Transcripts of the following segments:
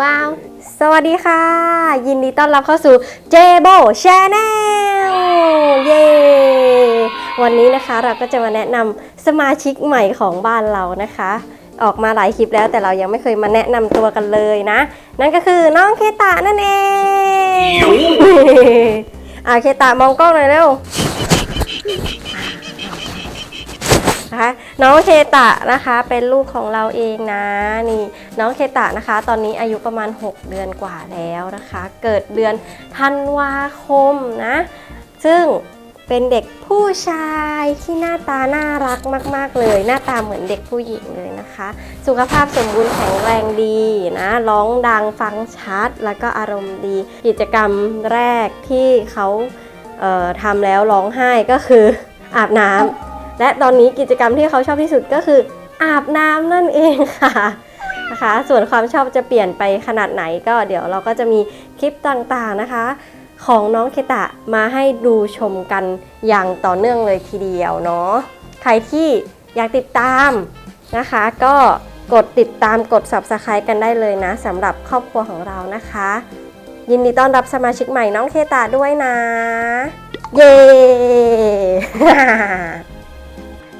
ว้าว สวัสดีค่ะ ยินดีต้อนรับเข้าสู่ j b o Channel เย้วันนี้นะคะเราก็จะมาแนะนำสมาชิกใหม่ของบ้านเรานะคะ ออกมาหลายคลิปแล้วแต่เรายังไม่เคยมาแนะนำตัวกันเลยนะ นั่นก็คือน้องเคตะนั่นเองอ่าเคตะมองกล้องหน่อยเร็ว นะคะ น้องเคตะนะคะเป็นลูกของเราเองนะนี่น้องเคตะนะคะ ตอนนี้อายุประมาณ 6 เดือนกว่าแล้วนะคะ เกิดเดือนธันวาคมนะ ซึ่งเป็นเด็กผู้ชายที่หน้าตาน่ารักมาก ๆ เลย หน้าตาเหมือนเด็กผู้หญิงเลยนะคะ สุขภาพสมบูรณ์แข็งแรงดีนะร้องดังฟังชัด แล้วก็อารมณ์ดี กิจกรรมแรกที่เขาเทำแล้วร้องไห้ก็คืออาบน้ำ และตอนนี้กิจกรรมที่เขาชอบที่สุดก็คือ อาบน้ำนั่นเองค่ะนะคะ ส่วนความชอบจะเปลี่ยนไปขนาดไหนก็เดี๋ยวเราก็จะมีคลิปต่างๆนะคะ ของน้องเคตะมาให้ดูชมกันอย่างต่อเนื่องเลยทีเดียวเนาะใครที่อยากติดตามนะคะ ก็กดติดตามกด subscribe กันได้เลยนะสำหรับครอบครัวของเรานะคะ ยินดีต้อนรับสมาชิกใหม่น้องเคตะด้วยนะ เย้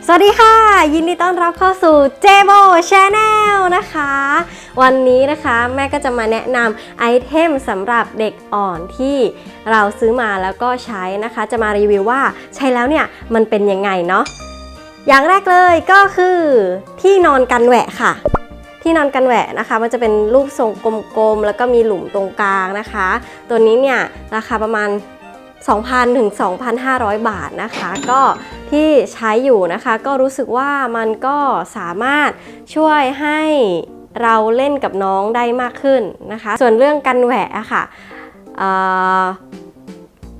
สวัสดีค่ะ ยินดีต้อนรับเข้าสู่ j b o Channel นะคะ วันนี้นะคะแม่ก็จะมาแนะนำไอเทมสำหรับเด็กอ่อนที่เราซื้อมาแล้วก็ใช้นะคะ จะมารีวิวว่าใช้แล้วเนี่ยมันเป็นยังไงเนาะอย่างแรกเลยก็คือที่นอนกันแหวะค่ะ ที่นอนกันแหวะนะคะ มันจะเป็นรูปทรงกลมๆแล้วก็มีหลุมตรงกลางนะคะ ตัวนี้เนี่ยราคาประมาณ 2,000ถึง2,500 บาทนะคะ ก็ที่ใช้อยู่นะคะ ก็รู้สึกว่ามันก็สามารถช่วยให้เราเล่นกับน้องได้มากขึ้นนะคะ ส่วนเรื่องกันแหวะอะค่ะ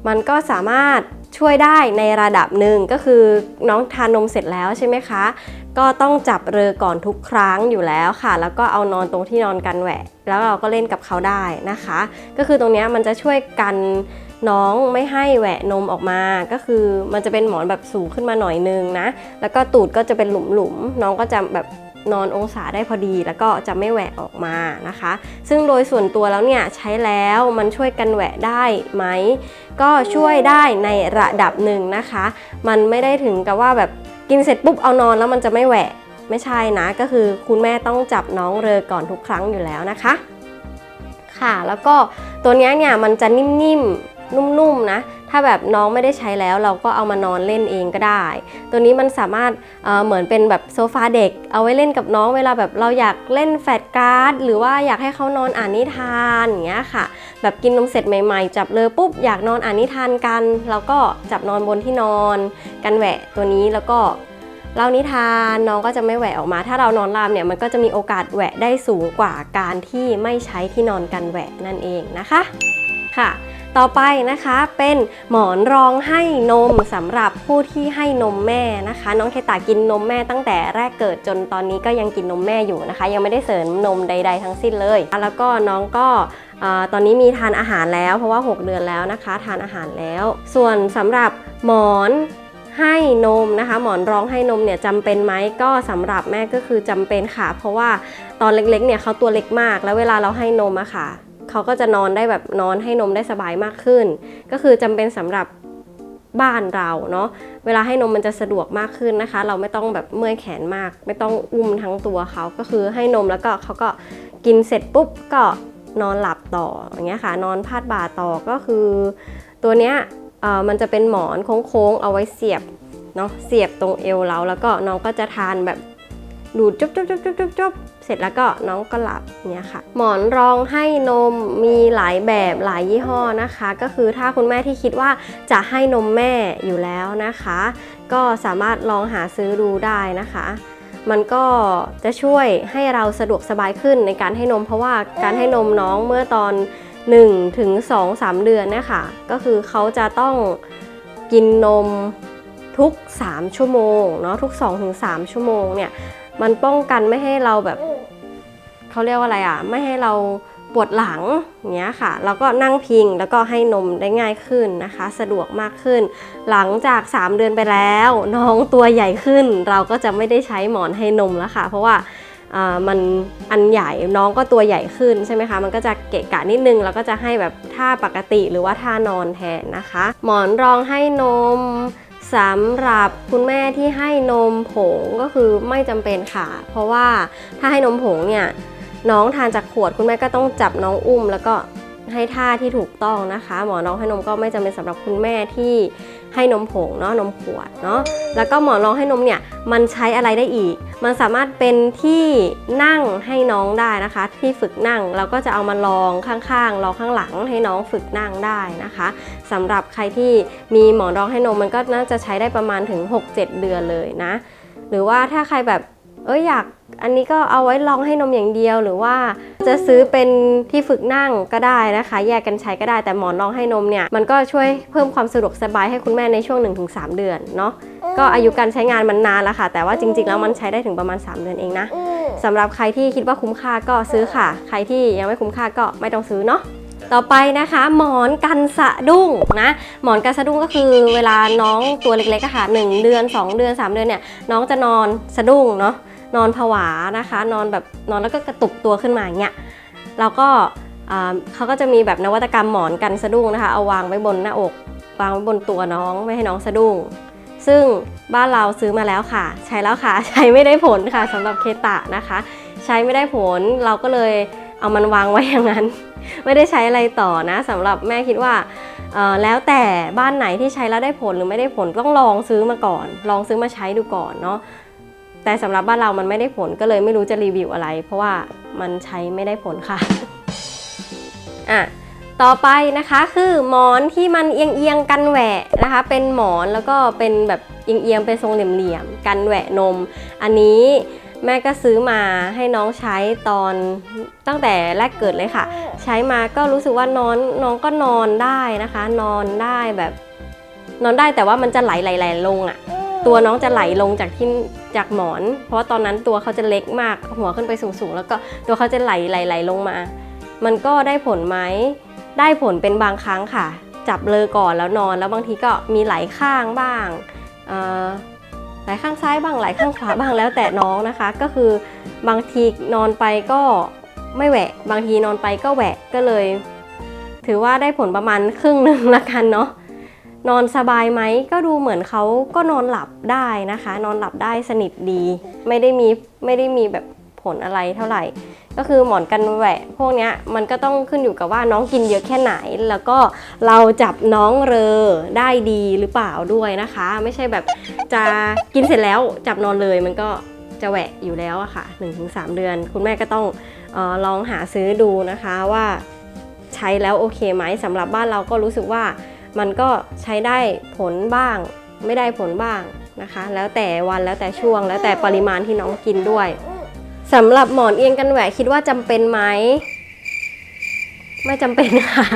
มันก็สามารถช่วยได้ในระดับหนึ่งก็คือน้องทานนมเสร็จแล้วใช่ไหมคะ ก็ต้องจับเรือก่อนทุกครั้งอยู่แล้วค่ะ แล้วก็เอานอนตรงที่นอนกันแหวะ แล้วเราก็เล่นกับเขาได้นะคะ ก็คือตรงนี้มันจะช่วยกัน น้องไม่ให้แหวะนมออกมา ก็คือมันจะเป็นหมอนแบบสูงขึ้นมาหน่อยนึงนะ แล้วก็ตูดก็จะเป็นหลุมๆ น้องก็จะแบบนอนองศาได้พอดีแล้วก็จะไม่แหวะออกมานะคะ ซึ่งโดยส่วนตัวแล้วเนี่ยใช้แล้วมันช่วยกันแหวะได้ไหม ก็ช่วยได้ในระดับหนึ่งนะคะ มันไม่ได้ถึงกับว่าแบบกินเสร็จปุ๊บเอานอนแล้วมันจะไม่แหวะไม่ใช่นะก็คือคุณแม่ต้องจับน้องเรอก่อนทุกครั้งอยู่แล้วนะคะ ค่ะแล้วก็ตัวเนี้ยเนี่ยมันจะนิ่มๆ นุ่มๆนะ ถ้าแบบน้องไม่ได้ใช้แล้วเราก็เอามานอนเล่นเองก็ได้ ตัวนี้มันสามารถเเหมือนเป็นแบบโซฟาเด็ก เอาไว้เล่นกับน้องเวลาแบบเราอยากเล่นแฟลชการ์ดหรือว่าอยากให้เขานอนอ่านนิทานอย่างเงี้ยค่ะ แบบกินนมเสร็จใหม่ๆ จับเลยปุ๊บอยากนอนอ่านนิทานกัน เราก็จับนอนบนที่นอน กันแหวะตัวนี้แล้วก็เล่านิทานน้องก็จะไม่แหวะออกมา ถ้าเรานอนราบเนี่ยมันก็จะมีโอกาสแหวะได้สูงกว่าการที่ไม่ใช้ที่นอนกันแหวะนั่นเองนะคะค่ะ ต่อไปนะคะเป็นหมอนรองให้นมสำหรับผู้ที่ให้นมแม่นะคะ น้องเคตากินนมแม่ตั้งแต่แรกเกิดจนตอนนี้ก็ยังกินนมแม่อยู่นะคะ ยังไม่ได้เสริมนมใด ๆ ทั้งสิ้นเลย แล้วก็น้องก็ตอนนี้มีทานอาหารแล้ว เพราะว่า 6 เดือนแล้วนะคะ ทานอาหารแล้ว ส่วนสำหรับหมอนให้นมนะคะ หมอนรองให้นมเนี่ยจำเป็นไหมก็สำหรับแม่ก็คือจำเป็นค่ะ เพราะว่าตอนเล็กๆเนี่ยเขาตัวเล็กมาก แล้วเวลาเราให้นมอะค่ะ เขาก็จะนอนได้แบบนอนให้นมได้สบายมากขึ้น ก็คือจำเป็นสำหรับบ้านเราเนาะเวลาให้นมมันจะสะดวกมากขึ้นนะคะ เราไม่ต้องแบบเมื่อยแขนมาก ไม่ต้องอุ้มทั้งตัวเขาก็คือให้นมแล้วก็เขาก็กินเสร็จปุ๊บก็นอนหลับต่ออย่างเงี้ยค่ะ นอนพาดบ่าต่อก็คือ ตัวเนี้ยมันจะเป็นหมอนโค้งๆเอาไว้เสียบเนาะเสียบตรงเอวเราแล้วก็น้องก็จะทานแบบดูดจบจุ๊บจุ๊บจุ๊บจุ๊บจุ๊บ เสร็จแล้วก็น้องก็หลับเนี่ยค่ะ หมอนรองให้นมมีหลายแบบหลายยี่ห้อนะคะ ก็คือถ้าคุณแม่ที่คิดว่าจะให้นมแม่อยู่แล้วนะคะ ก็สามารถลองหาซื้อดูได้นะคะมันก็จะช่วยให้เราสะดวกสบายขึ้นในการให้นม เพราะว่าการให้นมน้องเมื่อตอน1ถึง2 3 เดือนนี่ยค่ะก็คือเขาจะต้องกินนมทุก 3 ชั่วโมงเนาะทุก 2-3 ชั่วโมงเนี่ย มันป้องกันไม่ให้เราแบบเขาเรียกว่าอะไรอะ ไม่ให้เราปวดหลังอย่างเงี้ยค่ะ แล้วก็นั่งพิงแล้วก็ให้นมได้ง่ายขึ้นนะคะ สะดวกมากขึ้น หลังจาก 3 เดือนไปแล้ว น้องตัวใหญ่ขึ้น เราก็จะไม่ได้ใช้หมอนให้นมแล้วค่ะ เพราะว่าอ่ามันอันใหญ่น้องก็ตัวใหญ่ขึ้นใช่ไหมคะมันก็จะเกะกะนิดนึงแล้วก็จะให้แบบท่าปกติหรือว่าท่านอนแทนนะคะ หมอนรองให้นม สำหรับคุณแม่ที่ให้นมผงก็คือไม่จำเป็นค่ะ เพราะว่าถ้าให้นมผงเนี่ยน้องทานจากขวดคุณแม่ก็ต้องจับน้องอุ้ม แล้วก็ให้ท่าที่ถูกต้องนะคะ หมอน้องให้นมก็ไม่จำเป็นสำหรับคุณแม่ที่ ให้นมผงเนาะนมขวดเนาะแล้วก็หมอนรองให้นมเนี่ยมันใช้อะไรได้อีก มันสามารถเป็นที่นั่งให้น้องได้นะคะ ที่ฝึกนั่งเราก็จะเอามาลองข้างๆรองข้างหลังให้น้องฝึกนั่งได้นะคะสำหรับใครที่มีหมอนรองให้นมมันก็น่าจะใช้ได้ประมาณถึง 6-7 เดือนเลยนะ หรือว่าถ้าใครแบบเอ้ยอยาก อันนี้ก็เอาไว้ลองให้นมอย่างเดียวหรือว่าจะซื้อเป็นที่ฝึกนั่งก็ได้นะคะ แยกกันใช้ก็ได้แต่หมอนรองให้นมเนี่ยมันก็ช่วยเพิ่มความสะดวกสบายให้คุณแม่ในช่วง 1-3 เดือนเนาะก็อายุการใช้งานมันนานแล้วค่ะ แต่ว่าจริงๆแล้วมันใช้ได้ถึงประมาณ 3 เดือนเองนะสำหรับใครที่คิดว่าคุ้มค่าก็ซื้อค่ะ ใครที่ยังไม่คุ้มค่าก็ไม่ต้องซื้อเนาะต่อไปนะคะ หมอนกันสะดุ้งนะหมอนกันสะดุ้งก็คือเวลาน้องตัวเล็กๆอะค่ะหนึ่งเดือน 2 เดือน 3 เดือนเนี่ยน้องจะนอนสะดุ้งเนาะ นอนผวานะคะ นอนแบบนอนแล้วก็กระตุกตัวขึ้นมาอย่างเงี้ยแล้วก็เขาก็จะมีแบบนวัตกรรมหมอนกันสะดุ้งนะคะ เอาวางไว้บนหน้าอกวางไว้บนตัวน้องไม่ให้น้องสะดุ้ง ซึ่งบ้านเราซื้อมาแล้วค่ะ ใช้แล้วค่ะ ใช้ไม่ได้ผลค่ะสำหรับเคตะนะคะ ใช้ไม่ได้ผลเราก็เลยเอามันวางไว้อย่างนั้น ไม่ได้ใช้อะไรต่อนะสำหรับแม่คิดว่าแล้วแต่บ้านไหนที่ใช้แล้วได้ผลหรือไม่ได้ผลต้องลองซื้อมาก่อน ลองซื้อมาใช้ดูก่อนเนาะ แต่สำหรับบ้านเรามันไม่ได้ผลก็เลยไม่รู้จะรีวิวอะไร เพราะว่ามันใช้ไม่ได้ผลค่ะอะต่อไปนะคะคือหมอนที่มันเอียงเอียงๆกันแหวะนะคะ เป็นหมอนแล้วก็เป็นแบบเอียงเอียงๆเป็นทรงเหลี่ยมๆกันแหวะนม อันนี้แม่ก็ซื้อมาให้น้องใช้ตอนตั้งแต่แรกเกิดเลยค่ะ ใช้มาก็รู้สึกว่านอนน้องก็นอนได้นะคะ นอนได้แบบ นอนได้แต่ว่ามันจะไหลไหลไหลลงอะ่ะ ตัวน้องจะไหลลงจากที่จากหมอน เพราะว่าตอนนั้นตัวเขาจะเล็กมากหัวขึ้นไปสูงๆ แล้วก็ตัวเขาจะไหลไหลไหลลงมา มันก็ได้ผลไหมได้ผลเป็นบางครั้งค่ะ จับเลยก่อนแล้วนอน แล้วบางทีก็มีไหลข้างบ้างไหลข้างซ้ายบ้างไหลข้างขวาบ้างแล้วแต่น้องนะคะ ก็คือบางทีนอนไปก็ไม่แหวะ บางทีนอนไปก็แหวะก็เลย ถือว่าได้ผลประมาณครึ่งหนึ่งละกันเนาะ นอนสบายไหมก็ดูเหมือนเขาก็นอนหลับได้นะคะ นอนหลับได้สนิทดี ไม่ได้มีไม่ได้มีแบบผลอะไรเท่าไหร่ ก็คือหมอนกันแหวะ พวกนี้มันก็ต้องขึ้นอยู่กับว่าน้องกินเยอะแค่ไหน แล้วก็เราจับน้องเรอได้ดีหรือเปล่าด้วยนะคะ ไม่ใช่แบบจะกินเสร็จแล้วจับนอนเลยมันก็จะแหวะอยู่แล้วอะค่ะ 1-3 เดือน คุณแม่ก็ต้องออลองหาซื้อดูนะคะว่าใช้แล้วโอเคไหมสำหรับบ้านเราก็รู้สึกว่า มันก็ใช้ได้ผลบ้าง ไม่ได้ผลบ้างนะคะ แล้วแต่วันแล้วแต่ช่วง แล้วแต่ปริมาณที่น้องกินด้วยสำหรับหมอนเอียงกันแหวะคิดว่าจำเป็นไหมไม่จำเป็นค่ะ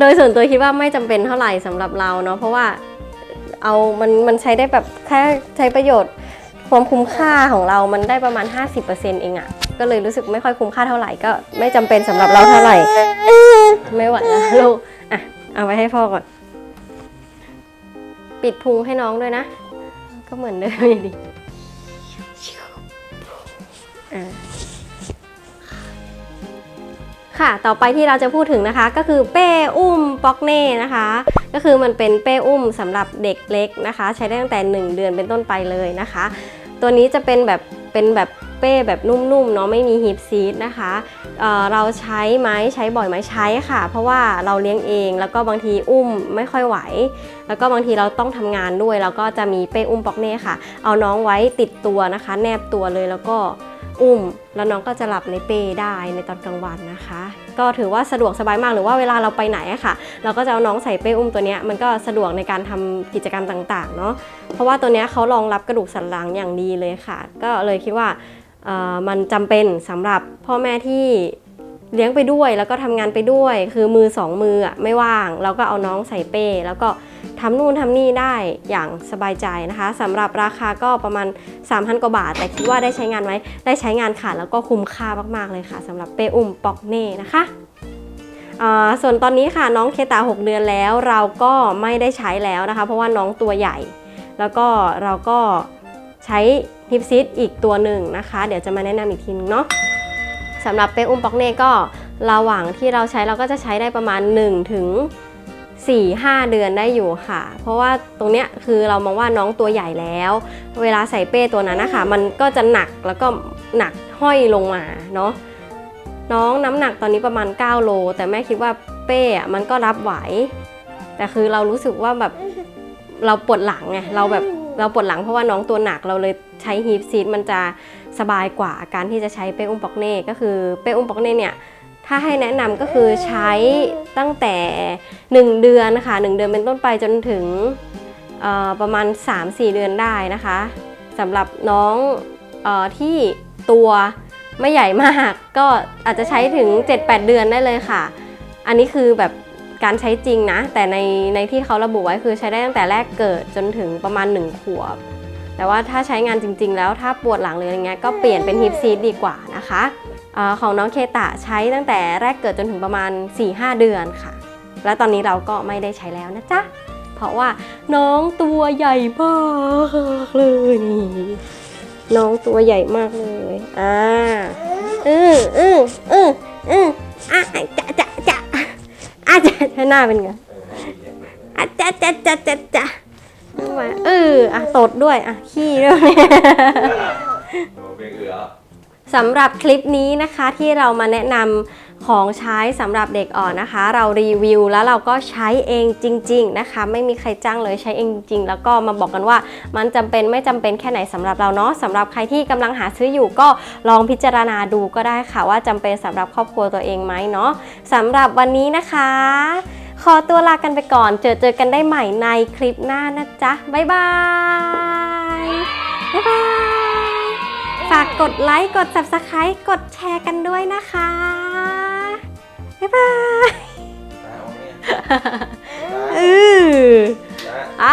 โดยส่วนตัวคิดว่าไม่จำเป็นเท่าไหร่สำหรับเราเนาะเพราะว่าเอามันมันใช้ได้แบบแค่ใช้ประโยชน์ความคุ้มค่าของเรามันได้ประมาณ 50%เองอะก็เลยรู้สึกไม่ค่อยคุ้มค่าเท่าไหร่ก็ไม่จำเป็นสำหรับเราเท่าไหร่ ไม่ไหวแล้วลูกอะ เอาไว้ให้พ่อก่อน ปิดพุงให้น้องด้วยนะ ก็เหมือนเดิมอยู่ดีอะค่ะ ต่อไปที่เราจะพูดถึงนะคะ ก็คือเป้อุ้มป๊อกเน่นะคะ ก็คือมันเป็นเป้อุ้มสำหรับเด็กเล็กนะคะ ใช้ได้ตั้งแต่ 1 เดือนเป็นต้นไปเลยนะคะ ตัวนี้จะเป็นแบบเป็นแบบ เป้แบบนุ่มๆเนาะไม่มีฮิปซีดนะคะเเราใช้ไหมใช้บ่อยไหมใช้ค่ะ เพราะว่าเราเลี้ยงเองแล้วก็บางทีอุ้มไม่ค่อยไหว แล้วก็บางทีเราต้องทำงานด้วย แล้วก็จะมีเป้อุ้มป๊อกเน่ค่ะ เอาน้องไว้ติดตัวนะคะ แนบตัวเลยแล้วก็อุ้มแล้วน้องก็จะหลับในเป้ได้ในตอนกลางวันนะคะ ก็ถือว่าสะดวกสบายมากหรือว่าเวลาเราไปไหนอะค่ะ เราก็จะเอาน้องใส่เป้อุ้มตัวเนี้ยมันก็สะดวกในการทำกิจกรรมต่างๆเนาะเพราะว่าตัวเนี้ยเขารองรับกระดูกสันหลังอย่างดีเลยค่ะ ก็เลยคิดว่า มันจำเป็นสำหรับพ่อแม่ที่เลี้ยงไปด้วยแล้วก็ทำงานไปด้วย คือมือสองมืออะไม่ว่าง เราก็เอาน้องใส่เป้ แล้วก็ทำนู่นทำนี่ได้อย่างสบายใจนะคะสำหรับราคาก็ประมาณ 3,000 กว่าบาท แต่คิดว่าได้ใช้งานไหมได้ใช้งานค่ะ แล้วก็คุ้มค่ามากๆเลยค่ะสำหรับเป้อุ้มปอกเน่นะคะส่วนตอนนี้ค่ะน้องเคตา 6 เดือนแล้ว เราก็ไม่ได้ใช้แล้วนะคะ เพราะว่าน้องตัวใหญ่ แล้วก็เราก็ ใช้ฮิปซิตอีกตัวหนึ่งนะคะ เดี๋ยวจะมาแนะนำอีกทีนึงเนาะสำหรับเป้อุ้มปอกเน่ก็ระหว่างที่เราใช้เราก็จะใช้ได้ประมาณ1ถึง4-5 เดือนได้อยู่ค่ะ เพราะว่าตรงเนี้ยคือเรามองว่าน้องตัวใหญ่แล้ว เวลาใส่เป้ตัวนั้นนะคะ มันก็จะหนักแล้วก็หนักห้อยลงมาเนาะน้องน้ำหนักตอนนี้ประมาณ 9 โล แต่แม่คิดว่าเป้อะมันก็รับไหว แต่คือเรารู้สึกว่าแบบเราปวดหลังไงเราแบบ เราปวดหลังเพราะว่าน้องตัวหนักเราเลยใช้ฮีฟซีดมันจะสบายกว่าการที่จะใช้เป้อุ้มปอกเน่ก็คือเป้อุ้มปอกเน่เนี่ยถ้าให้แนะนำก็คือใช้ตั้งแต่ 1 เดือนนะคะ1เดือนเป็นต้นไปจนถึงประมาณ 3-4 เดือนได้นะคะสำหรับน้องออที่ตัวไม่ใหญ่มาก ก็อาจจะใช้ถึง 7-8 เดือนได้เลยค่ะ อันนี้คือแบบ การใช้จริงนะ แต่ในในที่เขาระบุไว้คือใช้ได้ตั้งแต่แรกเกิดจนถึงประมาณ 1 ขวบ แต่ว่าถ้าใช้งานจริง ๆ แล้วถ้าปวดหลังหรืออะไรเงี้ยก็เปลี่ยนเป็นฮิปซีดดีกว่านะคะออของน้องเคตะใช้ตั้งแต่แรกเกิดจนถึงประมาณ 4-5 เดือนค่ะ และตอนนี้เราก็ไม่ได้ใช้แล้วนะจ๊ะ เพราะว่าน้องตัวใหญ่มากเลยนี่น้องตัวใหญ่มากเลย อ่า อืออืออืออืออะจะจะ อะจะจะหน้าเป็นไงอะจะจะจะจะจะมาเอออะตดด้วยอะขี้ด้วยโอ้เป็นเอือสำหรับคลิปนี้นะคะที่เรามาแนะนำ ของใช้สำหรับเด็กอ่อนนะคะ เรารีวิวแล้วเราก็ใช้เองจริง ๆนะคะ ไม่มีใครจ้างเลยใช้เองจริง แล้วก็มาบอกกันว่ามันจำเป็นไม่จำเป็นแค่ไหนสำหรับเราเนาะสำหรับใครที่กำลังหาซื้ออยู่ก็ลองพิจารณาดูก็ได้ค่ะ ว่าจำเป็นสำหรับครอบครัวตัวเองไหมเนาะสำหรับวันนี้นะคะ ขอตัวลากันไปก่อน เจอเจอกันได้ใหม่ในคลิปหน้านะจ๊ะบ๊ายบายบ๊ายบายฝากกดไลค์กด subscribe กดแชร์กันด้วยนะคะ บ๊ายบายตาเอาเนี่ย เออตาไอ